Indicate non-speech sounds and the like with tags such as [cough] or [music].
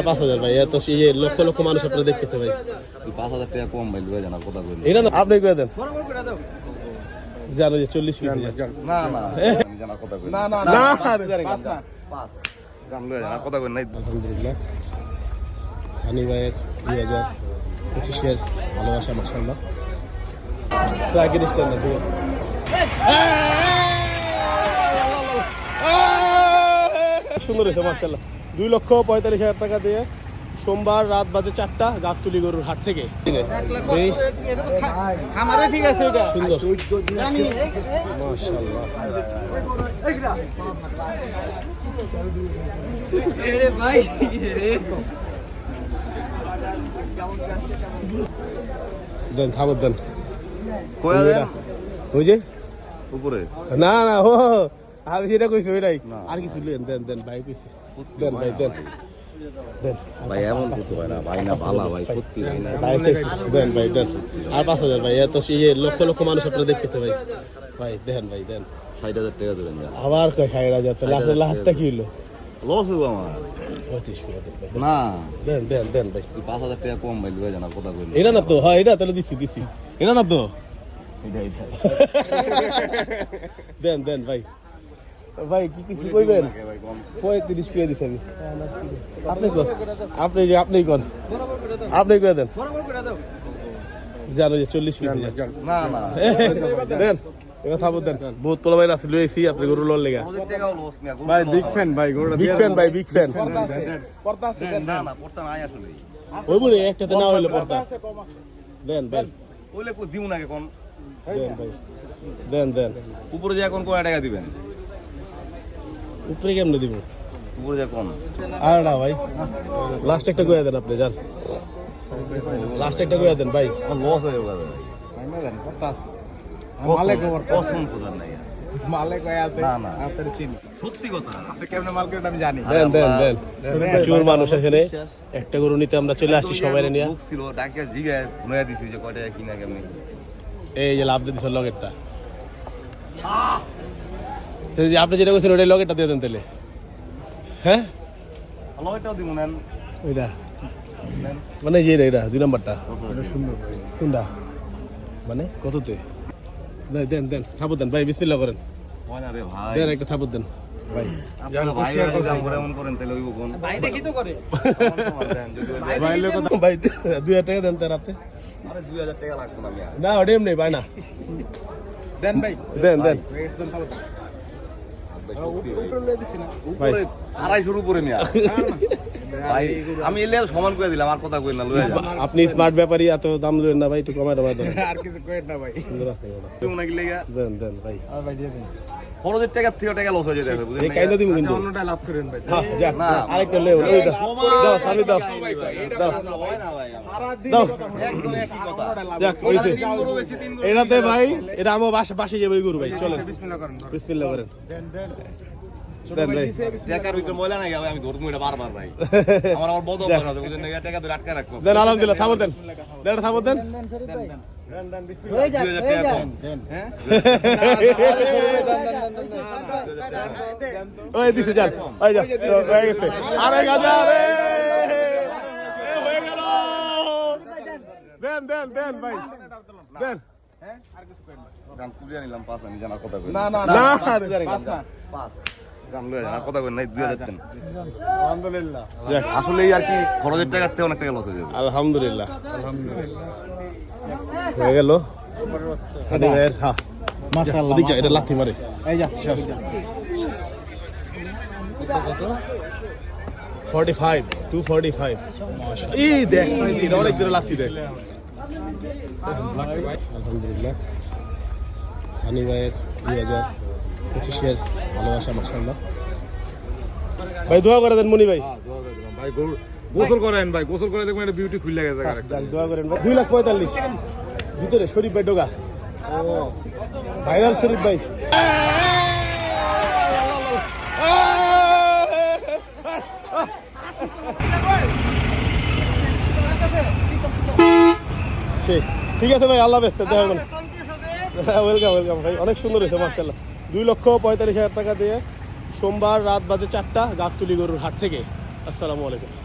আর পাঁচ হাজার ভাই এত এই যে লক্ষ লক্ষ মানুষ আপনারা দেখতেছে ভাই। পাঁচ হাজার টাকা কম ভাই লুয়ে জানার কথা বলি এটা না আপনি করে দেন। জানো যে চল্লিশ কেজি না না জানার কথা বলি না, না, না পাঁচ না। পাঁচ গান লুয়ে জানার কথা বলি নাই আলহামদুলিল্লাহ। হানি ভাইয়ের দুই হাজার পঁচিশের ভালোবাসা মাসাল্লাহ ট্রাকের স্ট্যান্ড ঠিক সুন্দর হয়েছে মার্শাল্লাহ দুই লক্ষ পঁয়তাল্লিশ হাজার টাকা দিয়ে সোমবার রাত বাজে চারটা গাবতুলি গরুর হাট থেকে। ঠিক আছে সুন্দর। দেন খাবার দেন। কয়া দেন? ওই যে? উপরে। না না ও। আমি সেটা কইছি ওইটাই। আর কিছু লেন দেন দেন ভাই কইছি। দেন ভাই দেন। ভাই। এমন করতে পারে না ভাই না ভালা ভাই সত্যি ভাই না দেন ভাই দেন। আর পাঁচ হাজার ভাই এত এই লক্ষ লক্ষ মানুষ আপনারা দেখতেছে ভাই। ভাই দেন ভাই দেন। ষাট হাজার টাকা আবার কয় ষাট হাজার তো লাস্টটা কি হলো লস হইব আমার। না। দেন দেন দেন ভাই। পাঁচ হাজার টাকা কম ভাই লুয়ে জানার কথা বলি এটা না তো হ্যাঁ এটা তাহলে দিছি দিছি। এটা না তো? [laughs] দেন দেন ভাই। ভাই কি কিছু কইবেন? পঁয়ত্রিশ করে দিছি আমি। আপনি কোন? আপনি যে আপনি কোন? আপনি করে দেন। বরাবর জানো যে চল্লিশ কেজি। না না। দেন এবার থাবো বহুত পোলা আছে লইছি আপনি গরু লেগা। ভাই বিগ ফ্যান ভাই গরুটা বিগ ফ্যান ভাই বিগ ফ্যান পর্দা আছে পর্দা আছে দেন। না না পড়তে নাই আসলে। ওই বলে একটাতে না হইল পর্দা। আছে কম আছে। কোন ভাই। দেন দেন। উপরে যে এখন কয় টাকা দিবেন? উপরে কেমনে দিব? উপরে যে কোন আর না ভাই লাস্ট একটা কইয়া দেন আপনি যান। লাস্ট একটা কইয়া দেন ভাই। লস হয়ে যাবে ভাই। না জানি পর্দা আছে মালে খবর কসম। কোথার নাই মালে কয় আছে? না, না। আপনার চিনি। সত্যি কথা। আপনি কেমনে মার্কেট আমি জানি। দেন দেন দেন। প্রচুর মানুষ এখানে। একটা গরু নিতে আমরা চলে আসছি সবাই নিয়ে। লোক ছিল ডাকে জিগায় ঘুমাইয়া দিছি যে কয় কিনা কেমনি। এই যে লাভ দিতেছে লগেরটা আপনি যেটা কইছেন ওটাই লগেরটা দিয়ে দেন তাহলে হ্যাঁ? এটাও দিমু নেন। ওইটা। মানে এই যে এটা, দুই নাম্বারটা। কোনটা? মানে কততে? দেন দেন দেন থাপত দেন। ভাই বিসমিল্লাহ করেন। না রে ভাই? দেন একটা থাপত দেন। ভাই। আপনারা ভাই ভাই দাম করে এমন করেন তাহলে হইব কোন? ভাই দেখি তো করে। ভাই লোক ভাই দুই হাজার টাকা দেন তার লাগবে না ওটা এমনি ভাই। না দেন। ভাই দেন দেন আড়াইশোর উপরে মিয়া আমি এলে সমান করে দিলাম আর কথা কই না লয়ে যান আপনি স্মার্ট ব্যাপারই এত দাম দেবেন না ভাই একটু কমায় টমায় দেন আর কিছু কইেন না ভাই সুন্দর আছে ওটা। তুমি নাকি লেগে দেন দেন ভাই আর ভাই দিয়ে দেন খরচের টাকা থেকে টাকা লস হয়ে যেতে বুঝলেন এই দিব কিন্তু অন্যটা লাভ করেন ভাই হ্যাঁ যাক না। আরেকটা লেও দাও দাও দাও দাও হয় না এটাতে ভাই এটা আমার বাসা পাশে যাবে গরু ভাই চলেন। বিসমিল্লাহ করেন দিছে আলহামদুলিল্লাহ দেন। দেন [laughs] ওই যান। ওই হাজার এ! এ, হয়ে গেল দেন দেন দেন ভাই। দেন। হ্যাঁ আর আসলে কি খরচের টাকার থেকে অনেক টাকা লস হয়ে যাবে। আলহামদুলিল্লাহ। হয়ে গেল। হ্যাঁ। মাশাআল্লাহ ওদিক যা এটা লাথি মারে। Forty five to forty five ই দেখ অনেক দূরে লাথি দেখ। আলহামদুলিল্লাহ। হানি ভাইয়ের দুই হাজার পঁচিশের ভালোবাসা মাসাল্লাহ ভাই দোয়া করে দেন মনি ভাই। ভাই গরু গোসল করেন ভাই গোসল করে দেখবেন এটা বিউটি খুলে গেছে যাক, দোয়া করেন ভাই। দুই লাখ পঁয়তাল্লিশ। ভিতরে শরীফ ভাই ডোগা ভাইরাল শরীফ ভাই। সেই ঠিক আছে ভাই আল্লাহ হাফেজ দেখা হবে ওয়েলকাম ওয়েলকাম ভাই অনেক সুন্দর হয়েছে মার্শাল্লাহ দুই লক্ষ পঁয়তাল্লিশ হাজার টাকা দিয়ে সোমবার রাত বাজে চারটা গাবতুলি গরুর হাট থেকে। আসসালামু আলাইকুম।